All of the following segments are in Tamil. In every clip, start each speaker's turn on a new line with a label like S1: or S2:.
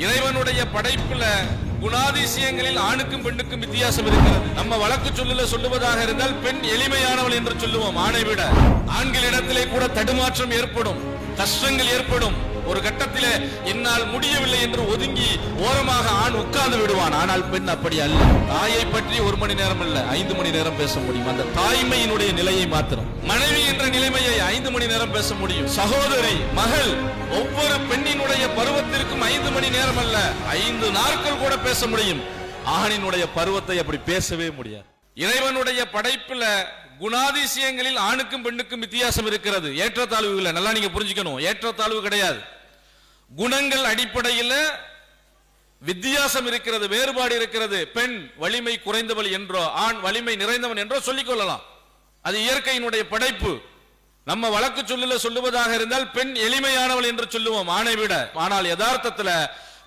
S1: இறைவனுடைய படைப்புல குணாதிசயங்களில் ஆணுக்கும் பெண்ணுக்கும் வித்தியாசம் இருக்கிறது. நம்ம வழக்கு சொல்லுல சொல்லுவதாக இருந்தால் பெண் எளிமையானவள் என்று சொல்லுவோம். ஆணை விட ஆண்களிடத்திலே கூட தடுமாற்றம் ஏற்படும் கஷ்டங்கள் ஏற்படும். ஒரு கட்டத்திலே என்னால் முடியவில்லை என்று ஒதுங்கி ஓர உட்கார்ந்து விடுவான். ஆனால் பெண் அப்படி அல்ல. தாயை பற்றி ஒரு மணி நேரம் அல்ல ஐந்து மணி நேரம் பேச முடியும். அந்த தாய்மையினுடைய நிலையை மாத்திரம். மனைவி என்ற நிலைமையை ஐந்து மணி நேரம் பேச முடியும். சகோதரி மகள் ஒவ்வொரு பெண்ணினுடைய பருவத்திற்கும் ஐந்து மணி நேரம் அல்ல ஐந்து நாட்கள் கூட பேச முடியும். ஆணினுடைய பருவத்தை அப்படி பேசவே முடியாது. இறைவனுடைய படைப்புல குணாதிசயங்களில் ஆணுக்கும் பெண்ணுக்கும் வித்தியாசம் இருக்கிறது. ஏற்றத்தாழ்வுகள் நல்லா நீங்க புரிஞ்சுக்கணும். ஏற்றத்தாழ்வு கிடையாது. குணங்கள் அடிப்படையில் வித்தியாசம் இருக்கிறது வேறுபாடு இருக்கிறது. பெண் வலிமை குறைந்தவள் என்றோ ஆண் வலிமை நிறைந்தவன் என்றோ சொல்லிக் கொள்ளலாம் அது இயற்கையினுடைய படைப்பு. நம்ம வழக்கு சொல்லல சொல்லுவதாக இருந்தால் பெண் எளிமையானவள் என்று சொல்லுவோம். ஆணை விட. ஆனால் யதார்த்தத்துல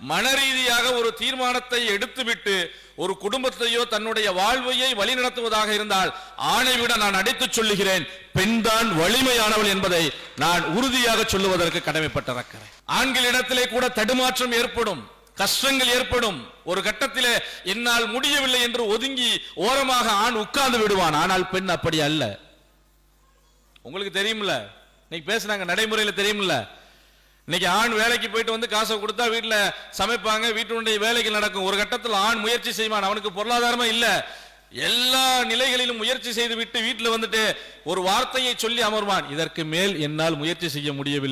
S1: மனரீதியாக ஒரு தீர்மானத்தை எடுத்துவிட்டு ஒரு குடும்பத்தையோ தன்னுடைய வாழ்வையை வழிநடத்துவதாக இருந்தால் ஆணை விட நான் அடித்துச் சொல்லுகிறேன். பெண்தான் வலிமையானவள் என்பதை நான் உறுதியாக சொல்லுவதற்கு கடமைப்பட்டிருக்கிறேன். ஆண்களிடத்திலே கூட தடுமாற்றம் ஏற்படும். கஷ்டங்கள் ஏற்படும். ஒரு கட்டத்திலே என்னால் முடியவில்லை என்று ஒதுங்கி ஓரமாக ஆண் உட்கார்ந்து விடுவான். ஆனால் பெண் அப்படி அல்ல. உங்களுக்கு தெரியும்ல? இன்னைக்கு பேசுனாங்க நடைமுறையில தெரியும்ல? இன்னைக்கு ஆண் வேலைக்கு போயிட்டு வந்து காசை கொடுத்தா வீட்டில் சமைப்பாங்க வீட்டுடைய வேலைகள் நடக்கும். ஒரு கட்டத்தில் ஆண் முயற்சி செய்வான். அவனுக்கு பொருளாதாரமா இல்ல. எல்லா நிலைகளிலும் முயற்சி செய்து விட்டு வீட்டில் வந்துட்டு ஒரு வார்த்தையை சொல்லி அமர்வான். இதற்கு மேல் என்னால் முயற்சி செய்ய முடியவில்லை.